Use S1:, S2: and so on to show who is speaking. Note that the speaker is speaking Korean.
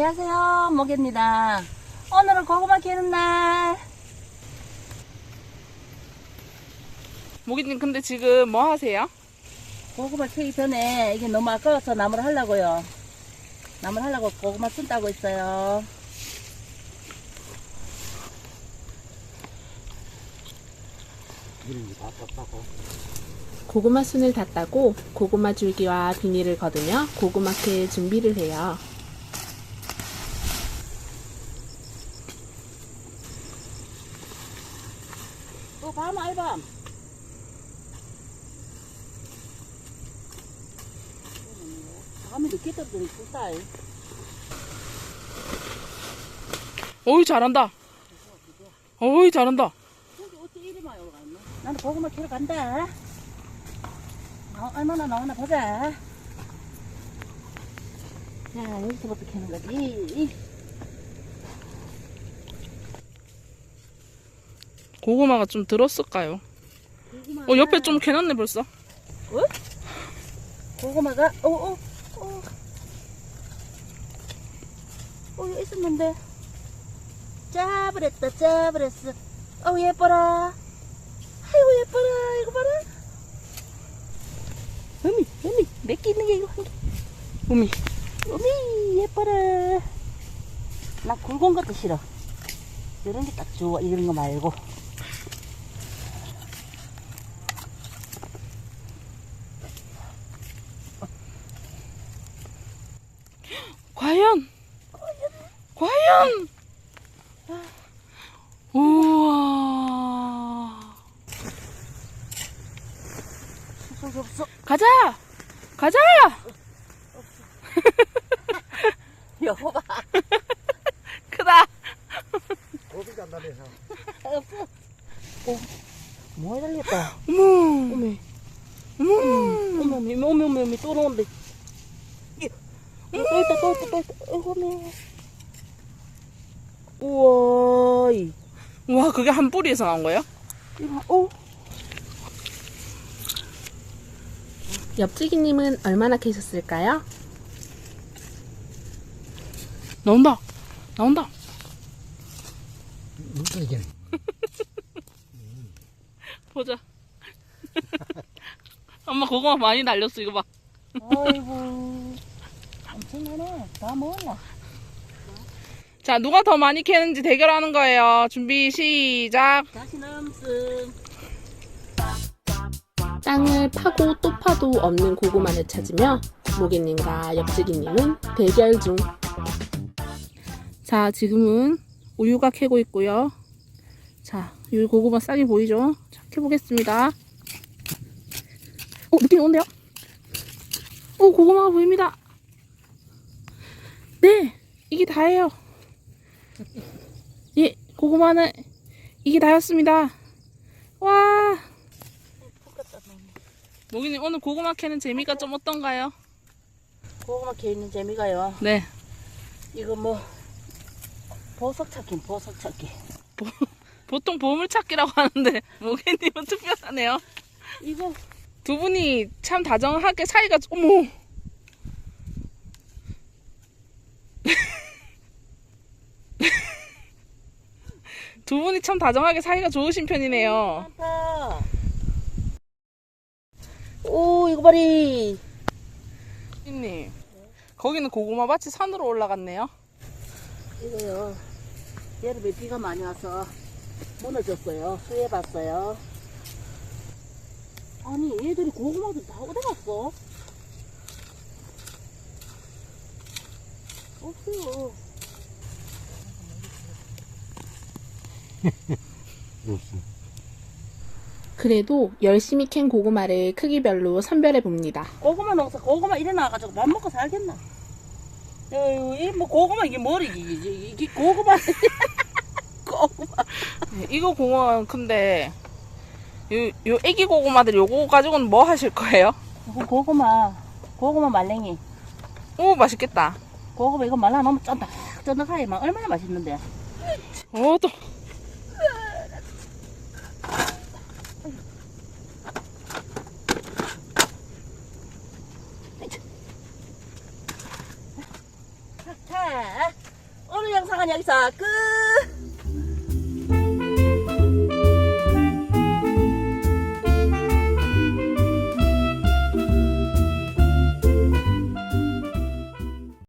S1: 안녕하세요, 모개입니다. 오늘은 고구마 캐는 날.
S2: 모기님 근데 지금 뭐 하세요?
S1: 고구마 캐기 전에 이게 너무 아까워서 나무를 하려고요. 나무를 하려고 고구마 순 따고 있어요.
S3: 고구마 순을 다 따고 고구마 줄기와 비닐을 걷으며 고구마 캐 준비를 해요.
S1: 또 밤, 알밤. 밤에 늦게 떠더니 불다.
S2: 어이 잘한다. 어이 잘한다.
S1: 나는 고구마 캐러 간다. 나 얼마나 나오나 보자. 자, 여기서부터 캐는 거지.
S2: 고구마가 좀 들었을까요?
S1: 고구마.
S2: 어 옆에 좀 캐놨네 벌써.
S1: 고구마가, 어, 어, 어. 어, 여기 있었는데. 짜버렸다, 짜버렸어. 어우, 예뻐라. 아이고, 예뻐라. 이거 봐라. 어미, 어미, 몇 개 있는 게 이거 한 개.
S2: 우미.
S1: 어미, 예뻐라. 나 굵은 것도 싫어. 이런 게 딱 좋아. 이런 거 말고.
S2: 과연. 과연. 우와. 가자. 가자.
S1: 여보 봐.
S2: 크다.
S4: 고기 간다면서
S1: 없어. 어, 뭐 해달랬다.
S2: 어머.
S1: 어메.
S2: 어머.
S1: 어머, 어머, 어머, 어머, 어머, 또 나온대. 예. 또 있다, 또 있다, 또 있다. 어이구. 우와, 이.
S2: 와 그게 한 뿌리에서 나온 거예요?
S1: 이거, 어?
S3: 옆지기님은 얼마나 캐셨을까요?
S2: 나온다. 나온다.
S4: 무슨 얘기는
S2: 보자. 엄마 고구마 많이 날렸어 이거 봐.
S1: 아이고. 엄청나네. 다 먹었나?
S2: 자 누가 더 많이 캐는지 대결하는 거예요. 준비 시작.
S1: 다시 넘슴.
S3: 땅을 파고 또 파도 없는 고구마를 찾으며 모기님과 옆지기님은 대결 중.
S2: 자 지금은 우유가 캐고 있고요. 자 여기 고구마 싹이 보이죠? 자 캐보겠습니다. 어 느낌 온데요? 오 고구마가 보입니다. 네 이게 다예요. 예 고구마는 이게 다였습니다. 와 모기님 오늘 고구마 캐는 재미가 좀 어떤가요?
S1: 고구마 캐 있는 재미가요.
S2: 네
S1: 이거 뭐, 보석 찾기, 보석 찾기.
S2: 보통 보물 찾기라고 하는데 모기님은 특별하네요.
S1: 이거,
S2: 두 분이 참 다정하게 사이가 어머 두 분이 참 다정하게 사이가 좋으신 편이네요.
S1: 오, 이거 봐리.
S2: 님 거기는 고구마 밭이 산으로 올라갔네요.
S1: 이거요. 여름에 비가 많이 와서 무너졌어요. 수해 봤어요. 아니, 얘들이 고구마들 다 어디 갔어? 없어요.
S3: 그래도 열심히 캔 고구마를 크기별로 선별해 봅니다.
S1: 고구마 농사, 고구마 이래 나와가지고 밥 먹고 살겠나? 이뭐 고구마 이게 뭐래, 이게, 이게, 고구마. 고구마.
S2: 네, 이거 고구마 큰데 요, 요 애기 고구마들 요거 가지고는 뭐 하실 거예요?
S1: 이거 고구마, 고구마 말랭이.
S2: 오 맛있겠다.
S1: 고구마 이거 말라 놓으면 쫀득쫀득하게 막 얼마나 맛있는데.
S2: 어 또.
S1: 자, 오늘 영상은 여기서 끝